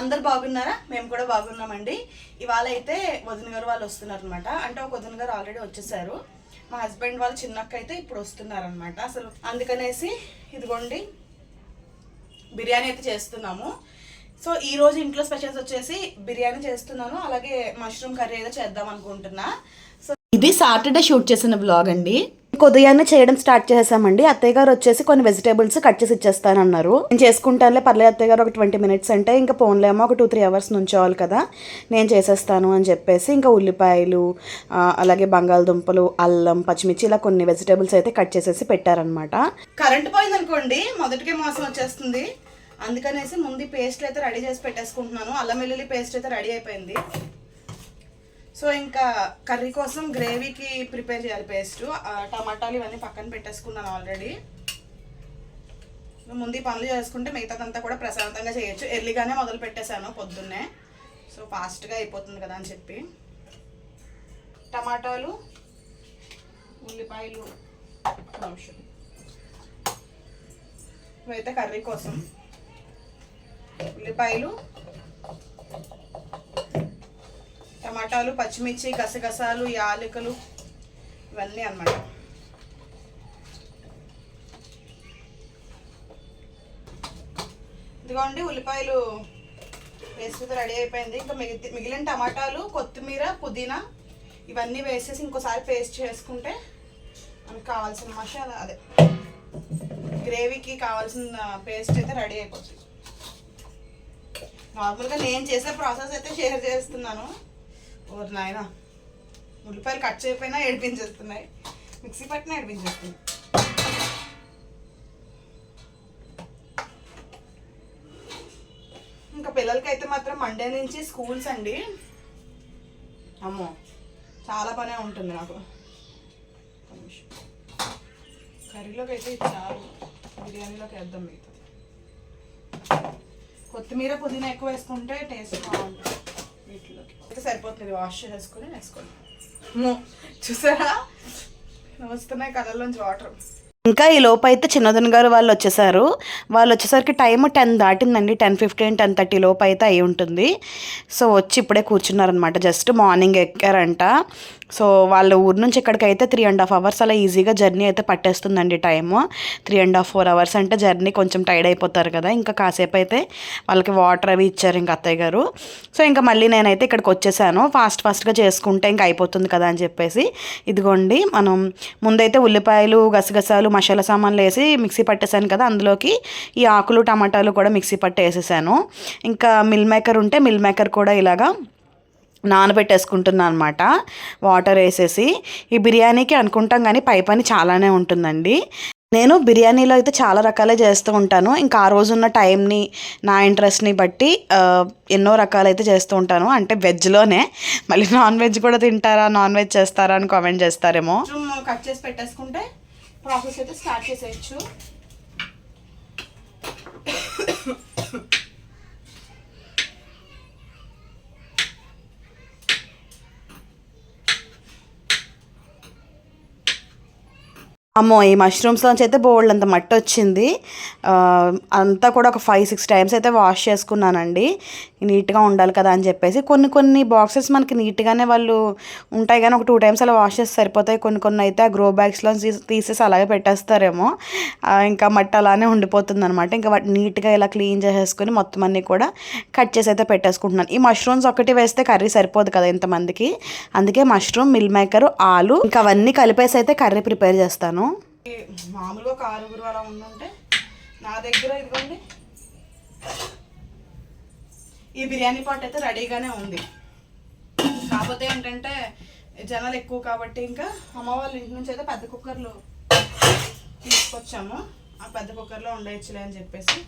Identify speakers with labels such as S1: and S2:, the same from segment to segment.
S1: అందరు బాగున్నారా? మేము కూడా బాగున్నామండి. ఇవాళ అయితే వదిన గారు వాళ్ళు వస్తున్నారు అనమాట అంటే ఒక వదిన గారు ఆల్రెడీ వచ్చేసారు. మా హస్బెండ్ వాళ్ళ చిన్నక్క అయితే ఇప్పుడు వస్తున్నారు అనమాట అసలు అందుకనేసి ఇదిగోండి బిర్యానీ అయితే చేస్తున్నాము. సో ఈ రోజు ఇంట్లో స్పెషల్స్ వచ్చేసి బిర్యానీ చేస్తున్నాను. అలాగే మష్రూమ్ కర్రీ అయితే చేద్దాం అనుకుంటున్నా. సో ఇది సాటర్డే షూట్ చేసిన బ్లాగ్ అండి. ఉదయాన్నే చేయడం స్టార్ట్ చేసామండి అత్తయ్య గారు వచ్చేసి కొన్ని వెజిటేబుల్స్ కట్ చేసి ఇచ్చేస్తానన్నారు. నేను చేసుకుంటానులే పర్లేదు అత్తయ్య గారు ఒక ట్వంటీ మినిట్స్ అంటే ఇంకా పోన్లేమో ఒక టూ త్రీ అవర్స్ నుంచోవాలి కదా. నేను చేసేస్తాను అని చెప్పేసి ఇంకా ఉల్లిపాయలు అలాగే బంగాళదుంపలు అల్లం పచ్చిమిర్చి ఇలా కొన్ని వెజిటేబుల్స్ అయితే కట్ చేసేసి పెట్టారనమాట కరెంట్ పోయింది అనుకోండి మొదటికే మోసం వచ్చేస్తుంది. అందుకనేసి ముందు పేస్ట్ అయితే రెడీ చేసి పెట్టేసుకుంటున్నాను. అల్లం వెల్లుల్లి పేస్ట్ అయితే రెడీ అయిపోయింది. సో ఇంకా కర్రీ కోసం గ్రేవీకి ప్రిపేర్ చేయాలి పేస్ట్. టమాటాలు ఇవన్నీ పక్కన పెట్టేసుకున్నాను ఆల్రెడీ. ముందు పనులు చేసుకుంటే మిగతాదంతా కూడా ప్రశాంతంగా చేయొచ్చు. ఎర్లీగానే మొదలు పెట్టేశాను పొద్దున్నే. సో ఫాస్ట్గా అయిపోతుంది కదా అని చెప్పి. టమాటాలు ఉల్లిపాయలు నిమిషం. ఇవైతే కర్రీ కోసం. ఉల్లిపాయలు టమాటాలు పచ్చిమిర్చి గసగసాలు యాలకులు ఇవన్నీ అన్నమాట. ఇదిగోండి ఉల్లిపాయలు వేసుకుంటే రెడీ అయిపోయింది. ఇంకా మిగిలి మిగిలిన టమాటాలు కొత్తిమీర పుదీనా ఇవన్నీ వేసేసి ఇంకోసారి పేస్ట్ చేసుకుంటే మనకు కావాల్సిన మసాలా అదే గ్రేవీకి కావాల్సిన పేస్ట్ అయితే రెడీ అయిపోతుంది. నార్మల్గా నేను చేసే ప్రాసెస్ అయితే షేర్ చేస్తున్నాను. ఓరు నాయన ఉల్లిపాయలు కట్ చేయకపోయినా ఏడిపించేస్తున్నాయి. మిక్సీ పట్టిన ఏడిపించేస్తుంది. ఇంకా పిల్లలకి అయితే మాత్రం మండే నుంచి స్కూల్స్ అండి. అమ్మో చాలా పనే ఉంటుంది నాకు. కర్రీలోకి అయితే ఇది చాలు బిర్యానీలోకి వేద్దాం మిగతా కొత్తిమీర పుదీనా ఎక్కువ వేసుకుంటే టేస్ట్ బాగుంటుంది. అయితే సరిపోతుంది వాష్ చేసుకుని వేసుకోండి చూసారా? వస్తున్నాయి కళ్ళల్లోంచి వాటర్ ఇంకా ఈ లోపు అయితే చిన్నదన్ గారు వాళ్ళు వచ్చేసారు. వాళ్ళు వచ్చేసరికి టైం టెన్ దాటిందండి. టెన్ ఫిఫ్టీన్ టెన్ థర్టీ లోపు అయితే అయి ఉంటుంది. సో వచ్చి ఇప్పుడే కూర్చున్నారనమాట జస్ట్ మార్నింగ్ ఎక్కారంట. సో వాళ్ళ ఊరు నుంచి ఇక్కడికి అయితే త్రీ అండ్ హాఫ్ అవర్స్ అలా ఈజీగా జర్నీ అయితే పట్టేస్తుందండి time. Three and half four hours అంటే జర్నీ కొంచెం టైర్డ్ అయిపోతారు కదా. ఇంకా కాసేపు అయితే వాళ్ళకి వాటర్ అవి ఇచ్చారు ఇంకా అత్తయ్య గారు. సో ఇంకా మళ్ళీ నేనైతే ఇక్కడికి వచ్చేసాను. ఫాస్ట్ ఫాస్ట్గా చేసుకుంటే ఇంకా అయిపోతుంది కదా అని చెప్పేసి. ఇదిగోండి మనం ముందైతే ఉల్లిపాయలు గసగసాలు మసాలా సామాన్లు వేసి మిక్సీ పట్టేసాను కదా అందులోకి ఈ ఆకులు టమాటాలు కూడా మిక్సీ పట్టి వేసేసాను. ఇంకా మిల్ మేకర్ ఉంటే మిల్ మేకర్ కూడా ఇలాగా నానబెట్టేసుకుంటున్నాను అనమాట వాటర్ వేసేసి ఈ బిర్యానీకి అనుకుంటాం కానీ పై పని చాలానే ఉంటుందండి. నేను బిర్యానీలో అయితే చాలా రకాలే చేస్తూ ఉంటాను. ఇంకా ఆ రోజున్న టైంని నా ఇంట్రెస్ట్ని బట్టి ఎన్నో రకాలైతే చేస్తూ ఉంటాను. అంటే వెజ్లోనే. మళ్ళీ నాన్ వెజ్ కూడా తింటారా నాన్ వెజ్ చేస్తారా అని కామెంట్ చేస్తారేమో. కట్ చేసి పెట్టేసుకుంటే ప్రాసెస్ అయితే స్టార్ట్ చేసేయచ్చు. అమ్మో ఈ మష్రూమ్స్లోంచి అయితే బోల్డ్ అంత మట్టి వచ్చింది. అంతా కూడా ఒక ఫైవ్ సిక్స్ టైమ్స్ అయితే వాష్ చేసుకున్నానండి. నీట్గా ఉండాలి కదా అని చెప్పేసి. కొన్ని కొన్ని బాక్సెస్ మనకి నీట్గానే వాళ్ళు ఉంటాయి కానీ ఒక టూ టైమ్స్ అలా వాష్ చేసి సరిపోతాయి. కొన్ని కొన్ని అయితే ఆ గ్రో బ్యాగ్స్లో తీసేసి అలాగే పెట్టేస్తారేమో. ఇంకా మట్టి అలానే ఉండిపోతుంది అనమాట ఇంకా వాటి నీట్గా ఇలా క్లీన్ చేసేసుకొని మొత్తం అన్నీ కూడా కట్ చేసి అయితే పెట్టేసుకుంటున్నాను. ఈ మష్రూమ్స్ ఒకటి వేస్తే కర్రీ సరిపోదు కదా ఇంతమందికి. అందుకే మష్రూమ్ మిల్ మేకర్ ఆలు ఇంకా అవన్నీ కలిపేసి అయితే కర్రీ ప్రిపేర్ చేస్తాను. మామూలుగా ఒక ఆరుగురు అలా ఉండుంటే నా దగ్గర ఇదిగోండి ఈ బిర్యానీ పాట్ అయితే రెడీగానే ఉంది. కాకపోతే ఏంటంటే జనాలు ఎక్కువ కాబట్టి ఇంకా అమ్మ వాళ్ళ ఇంటి నుంచి అయితే పెద్ద కుక్కర్లు తీసుకొచ్చాము. ఆ పెద్ద కుక్కర్లో ఉండవచ్చులే అని చెప్పేసి.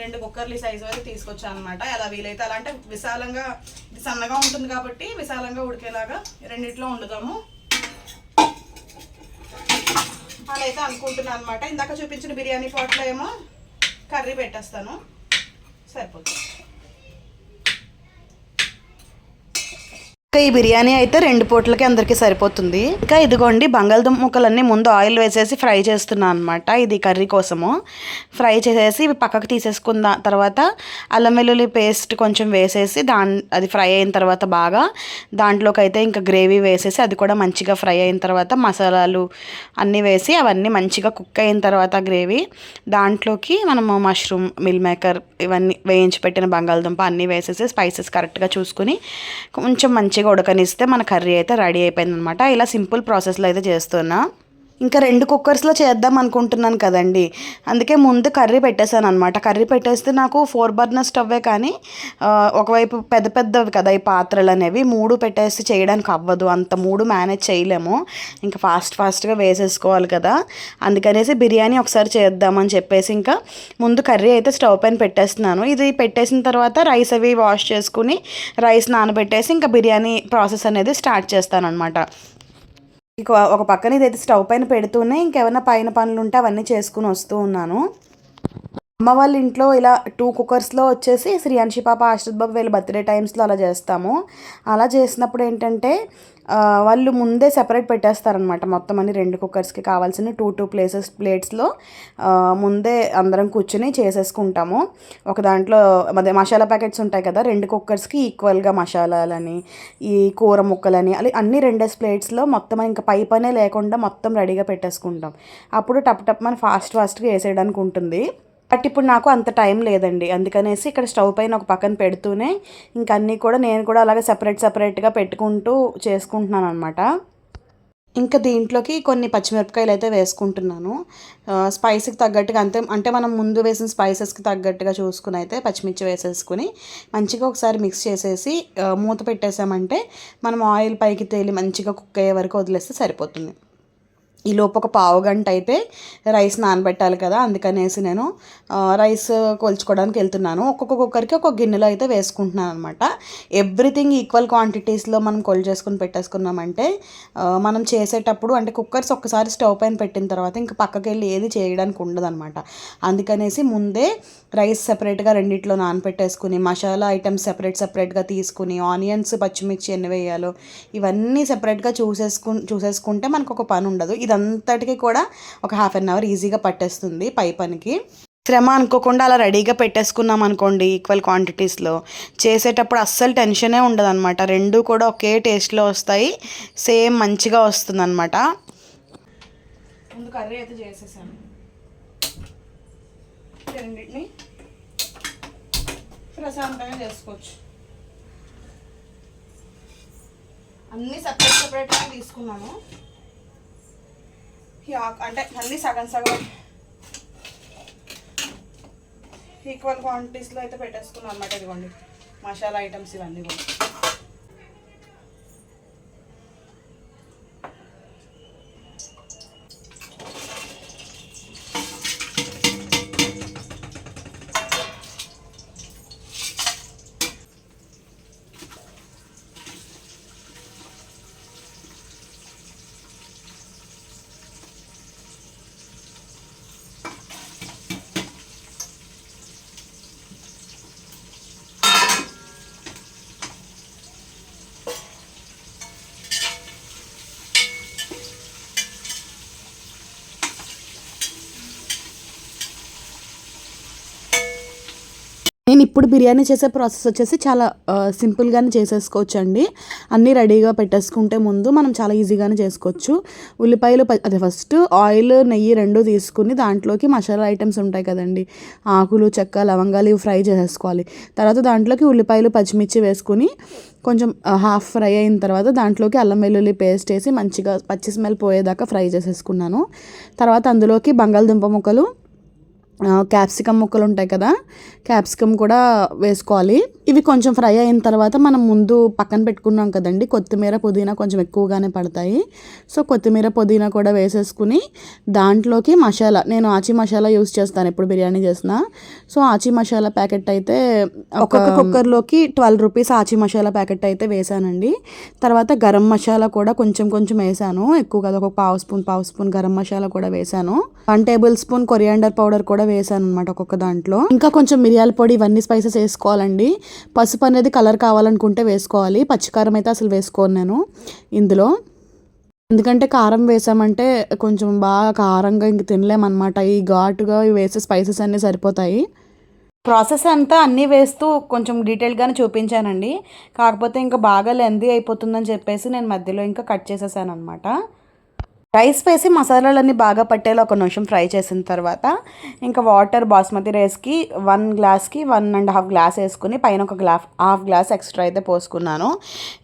S1: రెండు కుక్కర్లు ఈ సైజు అయితే తీసుకొచ్చాను అనమాట ఎలా వీలైతే అలా అంటే విశాలంగా సన్నగా ఉంటుంది కాబట్టి విశాలంగా ఉడికేలాగా రెండిట్లో వండుతాము. అలా అయితే అనుకుంటున్నాను అనమాట ఇందాక చూపించిన బిర్యానీ పాట్లో ఏమో కర్రీ పెట్టేస్తాను. సరిపోతుంది. ఇంకా ఈ బిర్యానీ అయితే రెండు పూటలకి అందరికీ సరిపోతుంది. ఇంకా ఇదిగోండి బంగాళదుంప ముక్కలన్నీ ముందు ఆయిల్ వేసేసి ఫ్రై చేస్తున్నాను అనమాట ఇది కర్రీ కోసము. ఫ్రై చేసేసి ఇవి పక్కకు తీసేసుకున్న తర్వాత అల్లం వెల్లుల్లి పేస్ట్ కొంచెం వేసేసి దాని అది ఫ్రై అయిన తర్వాత బాగా దాంట్లోకి అయితే ఇంకా గ్రేవీ వేసేసి అది కూడా మంచిగా ఫ్రై అయిన తర్వాత మసాలాలు అన్నీ వేసి అవన్నీ మంచిగా కుక్ అయిన తర్వాత గ్రేవీ దాంట్లోకి మనము మష్రూమ్ మిల్ మేకర్ ఇవన్నీ వేయించి పెట్టిన బంగాళదుంప అన్నీ వేసేసి స్పైసెస్ కరెక్ట్గా చూసుకుని కొంచెం మంచిగా ఉడకనిస్తే మన కర్రీ అయితే రెడీ అయిపోయిందనమాట. ఇలా సింపుల్ ప్రాసెస్లో అయితే చేస్తున్నా. ఇంకా రెండు కుక్కర్స్లో చేద్దాం అనుకుంటున్నాను కదండి. అందుకే ముందు కర్రీ పెట్టేశాను అనమాట కర్రీ పెట్టేస్తే నాకు ఫోర్ బర్నర్ స్టవ్వే కానీ ఒకవైపు పెద్ద పెద్దవి కదా ఈ పాత్రలు అనేవి మూడు పెట్టేసి చేయడానికి అవ్వదు. అంత మూడు మేనేజ్ చేయలేము. ఇంకా ఫాస్ట్ ఫాస్ట్గా వేసేసుకోవాలి కదా. అందుకనేసి బిర్యానీ ఒకసారి చేద్దామని చెప్పేసి ఇంకా ముందు కర్రీ అయితే స్టవ్ పైన పెట్టేస్తున్నాను. ఇది పెట్టేసిన తర్వాత రైస్ అవి వాష్ చేసుకుని రైస్ నానబెట్టేసి ఇంకా బిర్యానీ ప్రాసెస్ అనేది స్టార్ట్ చేస్తాను అనమాట ఇక ఒక పక్కన ఇదైతే స్టవ్ పైన పెడుతూనే ఇంకేమైనా పైన పనులు ఉంటే అవన్నీ చేసుకుని వస్తూ ఉన్నాను. అమ్మ వాళ్ళ ఇంట్లో ఇలా టూ కుక్కర్స్లో వచ్చేసి శ్రీయాంశి పాప ఆశ్రిత్ బాబు వీళ్ళ బర్త్డే టైమ్స్లో అలా చేస్తాము. అలా చేసినప్పుడు ఏంటంటే వాళ్ళు ముందే సెపరేట్ పెట్టేస్తారనమాట మొత్తం అన్ని రెండు కుక్కర్స్కి కావాల్సిన టూ టూ ప్లేసెస్ ప్లేట్స్లో ముందే అందరం కూర్చొని చేసేసుకుంటాము. ఒక దాంట్లో అదే మసాలా ప్యాకెట్స్ ఉంటాయి కదా రెండు కుక్కర్స్కి ఈక్వల్గా మసాలాలని ఈ కూర ముక్కలని అలా అన్ని రెండేస్ ప్లేట్స్లో మొత్తం ఇంకా పై పనే లేకుండా మొత్తం రెడీగా పెట్టేసుకుంటాం. అప్పుడు టప్ టప్ మన ఫాస్ట్ ఫాస్ట్గా వేసేయడానికి ఉంటుంది. బట్ ఇప్పుడు నాకు అంత టైం లేదండి. అందుకనేసి ఇక్కడ స్టవ్ పైన ఒక పక్కన పెడుతూనే ఇంక అన్నీ కూడా నేను కూడా అలాగే సపరేట్ సపరేట్గా పెట్టుకుంటూ చేసుకుంటున్నాను అనమాట ఇంకా దీంట్లోకి కొన్ని పచ్చిమిరపకాయలు అయితే వేసుకుంటున్నాను. స్పైసీకి స్పైస్కి తగ్గట్టుగా అంతే అంటే మనం ముందు వేసిన స్పైసెస్కి తగ్గట్టుగా చూసుకుని అయితే పచ్చిమిర్చి వేసేసుకుని మంచిగా ఒకసారి మిక్స్ చేసేసి మూత పెట్టేసామంటే మనం ఆయిల్ పైకి తేలి మంచిగా కుక్ అయ్యే వరకు వదిలేస్తే సరిపోతుంది. ఈ లోపు ఒక పావు గంట అయితే రైస్ నానబెట్టాలి కదా అందుకనేసి నేను రైస్ కొలుచుకోవడానికి వెళ్తున్నాను. ఒక్కొక్క కుక్కర్కి ఒక గిన్నెలో అయితే వేసుకుంటున్నాను అనమాట ఎవ్రీథింగ్ ఈక్వల్ క్వాంటిటీస్లో మనం కొలు చేసుకుని పెట్టేసుకున్నామంటే మనం చేసేటప్పుడు అంటే కుక్కర్స్ ఒక్కసారి స్టవ్ పైన పెట్టిన తర్వాత ఇంకా పక్కకి వెళ్ళి ఏది చేయడానికి ఉండదనమాట అందుకనేసి ముందే రైస్ సెపరేట్గా రెండిట్లో నానపెట్టేసుకుని మసాలా ఐటమ్స్ సెపరేట్ సెపరేట్గా తీసుకుని ఆనియన్స్ పచ్చిమిర్చి ఎన్ని వేయాలో ఇవన్నీ సెపరేట్గా చూసేసుకు చూసేసుకుంటే మనకు ఒక పని ఉండదు. అంతటికి కూడా ఒక హాఫ్ అన్ అవర్ ఈజీగా పట్టేస్తుంది పై పనికి. శ్రమ అనుకోకుండా అలా రెడీగా పెట్టేసుకున్నాం అనుకోండి ఈక్వల్ క్వాంటిటీస్లో. చేసేటప్పుడు అస్సలు టెన్షనే ఉండదు అనమాట రెండు కూడా ఒకే టేస్ట్లో వస్తాయి. సేమ్ మంచిగా వస్తుంది అనమాట ముందు కర్రీ అయితే చేసేసాను. రెండింటిని ప్రశాంతంగా చేసుకోవచ్చు. అన్నీ సపరేట్ సపరేట్గా తీసుకున్నాను. అంటే అన్నీ సగం సగం ఈక్వల్ క్వాంటిటీస్లో అయితే పెట్టేసుకున్నాను అనమాట ఇదిగోండి. మసాలా ఐటమ్స్ ఇవన్నీ కూడా. నేను ఇప్పుడు బిర్యానీ చేసే ప్రాసెస్ వచ్చేసి చాలా సింపుల్గానే చేసేసుకోవచ్చు అండి అన్నీ రెడీగా పెట్టేసుకుంటే ముందు మనం చాలా ఈజీగానే చేసుకోవచ్చు. ఉల్లిపాయలు ప- అదే ఫస్ట్ ఆయిల్ నెయ్యి రెండు తీసుకుని దాంట్లోకి మసాలా ఐటమ్స్ ఉంటాయి కదండి. ఆకులు చెక్క లవంగాలు ఇవి ఫ్రై చేసేసుకోవాలి. తర్వాత దాంట్లోకి ఉల్లిపాయలు పచ్చిమిర్చి వేసుకుని కొంచెం హాఫ్ ఫ్రై అయిన తర్వాత దాంట్లోకి అల్లం వెల్లుల్లి పేస్ట్ వేసి మంచిగా పచ్చి స్మెల్ పోయేదాకా ఫ్రై చేసేసుకున్నాను. తర్వాత అందులోకి బంగాళదుంప ముక్కలు క్యాప్సికమ్ ముక్కలు ఉంటాయి కదా క్యాప్సికమ్ కూడా వేసుకోవాలి. ఇవి కొంచెం ఫ్రై అయిన తర్వాత మనం ముందు పక్కన పెట్టుకున్నాం కదండి కొత్తిమీర పుదీనా కొంచెం ఎక్కువగానే పడతాయి. సో కొత్తిమీర పుదీనా కూడా వేసేసుకుని దాంట్లోకి మసాలా నేను ఆచి మసాలా యూస్ చేస్తాను ఎప్పుడు బిర్యానీ చేసిన. సో ఆచి మసాలా ప్యాకెట్ అయితే ఒక్కొక్క కుక్కర్లోకి ట్వెల్వ్ రూపీస్ ఆచి మసాలా ప్యాకెట్ అయితే వేసానండి. తర్వాత గరం మసాలా కూడా కొంచెం కొంచెం వేసాను. ఎక్కువ కదా ఒక పావు స్పూన్ పావు స్పూన్ గరం మసాలా కూడా వేసాను. One tablespoon coriander powder కూడా
S2: వేసాను అనమాట ఒక్కొక్క దాంట్లో. ఇంకా కొంచెం మిరియాల పొడి ఇవన్నీ స్పైసెస్ వేసుకోవాలండి. పసుపు అనేది కలర్ కావాలనుకుంటే వేసుకోవాలి. పచ్చికారం అయితే అసలు వేసుకోను నేను ఇందులో. ఎందుకంటే కారం వేసామంటే కొంచెం బాగా కారంగా ఇంక తినలేమన్నమాట. ఈ ఘాటుగా వేసే స్పైసెస్ అన్నీ సరిపోతాయి. ప్రాసెస్ అంతా అన్నీ వేస్తూ కొంచెం డీటెయిల్గానే చూపించానండి. కాకపోతే ఇంకా బాగా లెందీ అయిపోతుందని చెప్పేసి నేను మధ్యలో ఇంకా కట్ చేసేసాను అనమాట రైస్ వేసి మసాలాలన్నీ బాగా పట్టేలా ఒక నిమిషం ఫ్రై చేసిన తర్వాత ఇంకా వాటర్ బాస్మతి రైస్కి వన్ గ్లాస్కి వన్ అండ్ హాఫ్ గ్లాస్ వేసుకుని పైన ఒక గ్లాస్ హాఫ్ గ్లాస్ ఎక్స్ట్రా అయితే పోసుకున్నాను.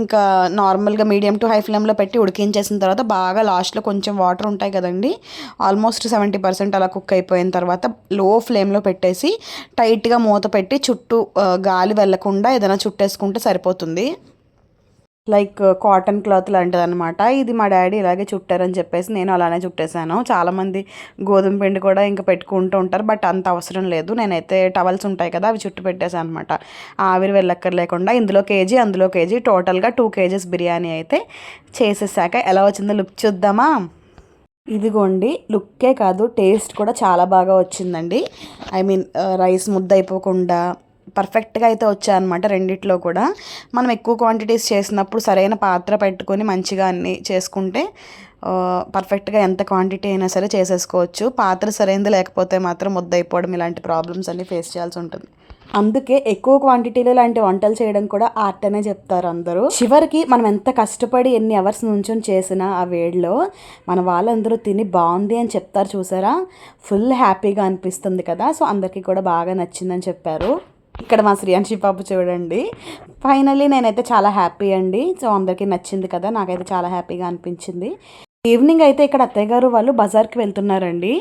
S2: ఇంకా నార్మల్గా మీడియం టు హై ఫ్లేమ్లో పెట్టి ఉడికించేసిన తర్వాత బాగా లాస్ట్లో కొంచెం వాటర్ ఉంటాయి కదండి ఆల్మోస్ట్ సెవెంటీ పర్సెంట్ అలా కుక్ అయిపోయిన తర్వాత లో ఫ్లేమ్లో పెట్టేసి టైట్గా మూత పెట్టి చుట్టూ గాలి వెళ్ళకుండా ఏదైనా చుట్టేసుకుంటే సరిపోతుంది. లైక్ కాటన్ క్లాత్ లాంటిది అనమాట ఇది మా డాడీ ఇలాగే చుట్టారని చెప్పేసి నేను అలానే చుట్టేశాను. చాలామంది గోధుమ పిండి కూడా ఇంకా పెట్టుకుంటూ ఉంటారు బట్ అంత అవసరం లేదు. నేనైతే టవల్స్ ఉంటాయి కదా అవి చుట్టు పెట్టేశాను అనమాట ఆవిరి వెళ్ళక్కర్లేకుండా ఇందులో కేజీ అందులో కేజీ టోటల్గా టూ కేజీస్ బిర్యానీ అయితే చేసేసాక ఎలా వచ్చిందో లుక్ చూద్దామా? ఇదిగోండి లుక్కే కాదు టేస్ట్ కూడా చాలా బాగా వచ్చిందండి. ఐ మీన్ రైస్ ముద్ద అయిపోకుండా పర్ఫెక్ట్గా అయితే వచ్చాయన్నమాట రెండిట్లో కూడా. మనం ఎక్కువ క్వాంటిటీస్ చేసినప్పుడు సరైన పాత్ర పెట్టుకొని మంచిగా అన్ని చేసుకుంటే పర్ఫెక్ట్గా ఎంత క్వాంటిటీ అయినా సరే చేసేసుకోవచ్చు. పాత్ర సరైనది లేకపోతే మాత్రం ముద్ద అయిపోవడం ఇలాంటి ప్రాబ్లమ్స్ అన్నీ ఫేస్ చేయాల్సి ఉంటుంది. అందుకే ఎక్కువ క్వాంటిటీలో ఇలాంటి వంటలు చేయడం కూడా ఆర్ట్ అనే చెప్తారు అందరూ. చివరికి మనం ఎంత కష్టపడి ఎన్ని అవర్స్ నుంచొని చేసినా ఆ వేడిలో మన వాళ్ళందరూ తిని బాగుంది అని చెప్తారు చూసారా? ఫుల్ హ్యాపీగా అనిపిస్తుంది కదా. సో అందరికీ కూడా బాగా నచ్చిందని చెప్పారు. ఇక్కడ మా శ్రీయాంశి పాప చూడండి. ఫైనల్లీ నేనైతే చాలా హ్యాపీ అండి. సో అందరికీ నచ్చింది కదా. నాకైతే చాలా హ్యాపీగా అనిపించింది. ఈవినింగ్ అయితే ఇక్కడ అత్తయ్య గారు వాళ్ళు బజార్కి వెళ్తున్నారండి.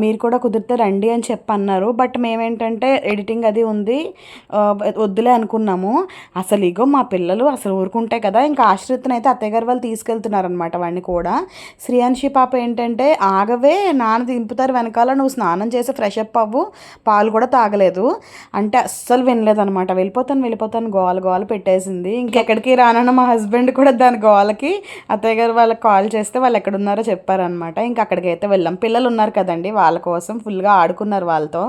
S2: మీరు కూడా కుదిరితే రండి అని చెప్పి అన్నారు బట్ మేమేంటంటే ఎడిటింగ్ అది ఉంది. వద్దులే అనుకున్నాము. అసలు ఇగో మా పిల్లలు అసలు ఊరుకుంటాయి కదా ఇంకా ఆశ్రితను అయితే అత్తయ్య గారు వాళ్ళు తీసుకెళ్తున్నారనమాట వాడిని కూడా. శ్రీయాంశి పాప ఏంటంటే ఆగవే నాన్న దింపుతారు వెనకాల నువ్వు స్నానం చేసి ఫ్రెష్ అప్ అవ్వు పాలు కూడా తాగలేదు. అంటే అస్సలు వినలేదనమాట వెళ్ళిపోతాను వెళ్ళిపోతాను గోల గోల పెట్టేసింది. ఇంకెక్కడికి రానన్న మా హస్బెండ్ కూడా దాని గోలకి అత్తయ్య గారు వాళ్ళకి కాల్ చేస్తే వాళ్ళు ఎక్కడ ఉన్నారో చెప్పారనమాట ఇంకా అక్కడికి అయితే వెళ్ళాం. పిల్లలు ఉన్నారు కదండి వాళ్ళ కోసం ఫుల్గా ఆడుకున్నారు వాళ్ళతో.